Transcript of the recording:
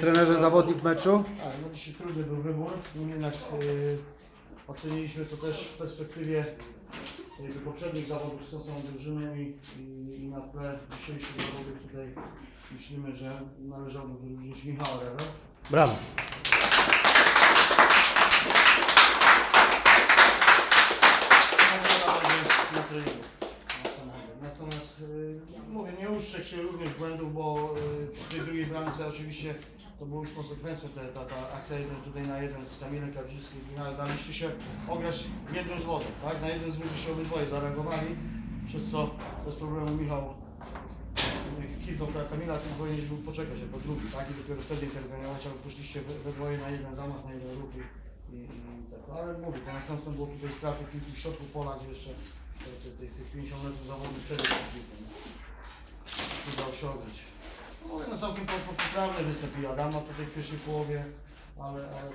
Trenerze, zawodnik meczu? Tak, no dzisiaj trudny był wybór, niemniej jednak y, oceniliśmy to też w perspektywie jakby poprzednich zawodów z tą samą drużyną i, i, i na tle dzisiejszych zawodów tutaj myślimy, że należałoby wyróżnić Michała Rewę. Brawo. na treningu. na samochodzie. Natomiast y, uszczek się również błędów, bo y, przy tej drugiej bramce oczywiście to było już konsekwencją ta, ta akcja jeden tutaj na jeden z Kamilem Kawczyskim w finale daliście się ograć jedną z tak? Na jeden z meczów się obydwoje zareagowali, przez co bez problemu Michał tak Kamila, tylko powinieneś był poczekać jako drugi, tak? I dopiero wtedy interweniować, ale poszliście we, we dwoje na jeden zamach, na jeden ruch i, i, i tak. Ale mówię, to było tutaj straty piłki w środku pola, gdzie jeszcze te, tych 50 metrów zawodu przed ograć. No, mówię, no całkiem po- po- poprawny występ Adama tutaj w pierwszej połowie, ale, ale